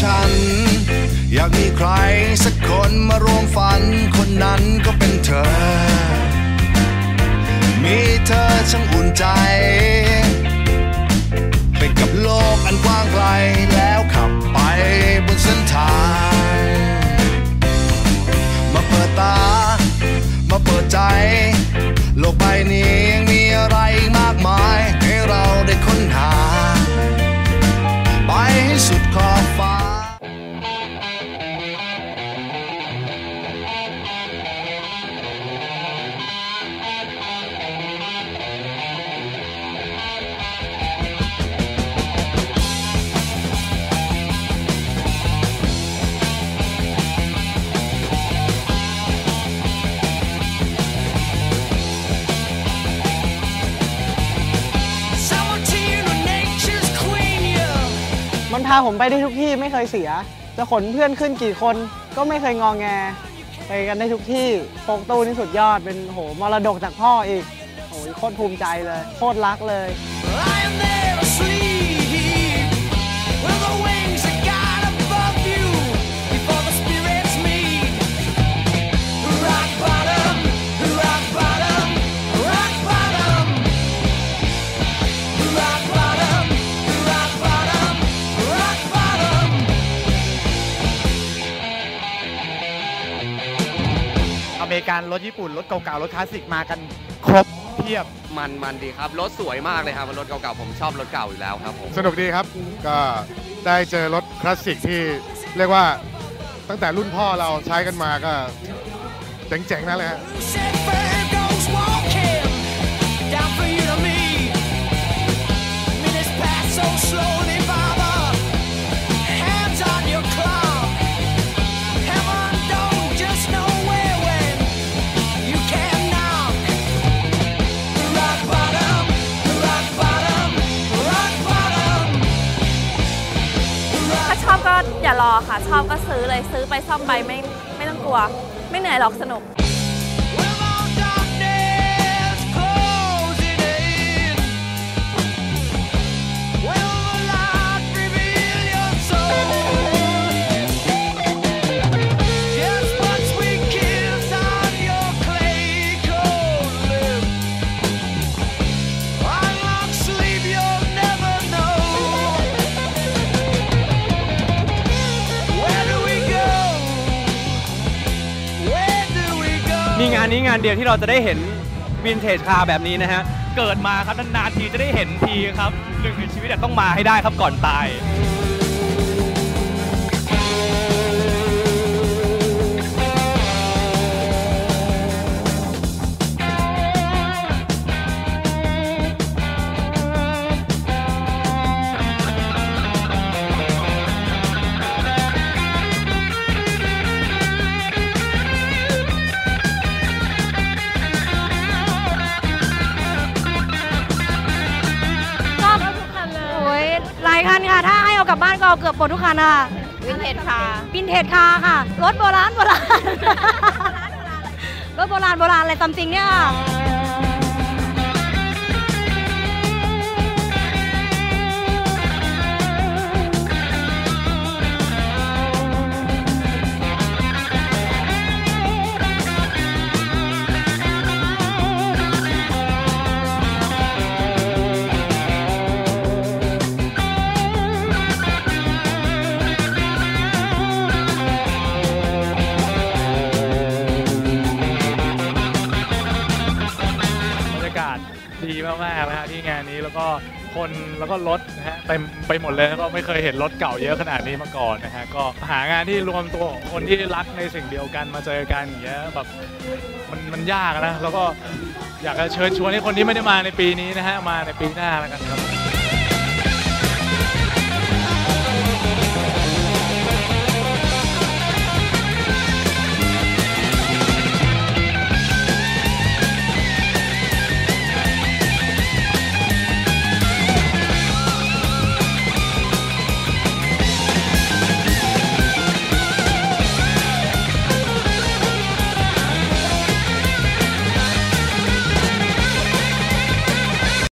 ฉัน อยากมีใครสักคนมาร่วมฝัน คนนั้นก็เป็นเธอ มีเธอช่างอุ่นใจไปกับโลกอันกว้างไกลแล้วขับไปบนเส้นทาง มาเปิดตา มาเปิดใจ โลกใบนี้ยังมีอะไรมากมาย ให้เราได้ค้นหาาผมไปได้ทุกที่ไม่เคยเสีย จะขนเพื่อนขึ้นกี่คนก็ไม่เคยงองแง ไปกันได้ทุกที่โปกตู้นี่สุดยอดเป็นโหมรดกจากพ่ออีกโอยโคตรภูมิใจเลย โคตรรักเลย อเมริกันรถญี่ปุ่น รถเก่าๆ รถคลาสสิกมากันครบเพียบ มันมันดีครับ รถสวยมากเลยครับรถเก่าๆ ผมชอบรถเก่าอยู่แล้วครับผม สนุกดีครับ ก็ได้เจอรถคลาสสิกที่เรียกว่าตั้งแต่รุ่นพ่อเราใช้กันมาก็เจ๋งๆนั่นเลยฮะ อบก็อย่ารอค่ะ ชอบก็ซื้อเลยซื้อไปซ่อมไปไม่ไม่ต้องกลัว ไม่เหนื่อยหรอกสนุก นี่งานนี้งานเดียวที่เราจะได้เห็นวินเทจคาร์แบบนี้นะฮะ เกิดมาครับนานๆทีจะได้เห็นทีครับหนึ่งในชีวิตอะต้องมาให้ได้ครับก่อนตาย ลับบ้านก็เอาเกือบหมดทุกคันค่ะวินเทจคาร์วินเทจคาร์ค่ะ รถโบราณโบราณ รถโบราณโบราณอะไรซัมติงเนี่ยค่ะบรรยากาศดีมากๆนะฮะที่งานนี้แล้วก็คนแล้วก็รถนะฮะเต็มไปหมดเลยแล้วก็ไม่เคยเห็นรถเก่าเยอะขนาดนี้มาก่อนนะฮะก็หางานที่รวมตัวของคนที่รักในสิ่งเดียวกันมาเจอกันอย่างเงี้ยแบบมันมันยากนะ แล้วก็อยากจะเชิญชวนให้คนที่ไม่ได้มาในปีนี้นะฮะมาในปีหน้าแล้วกันครับ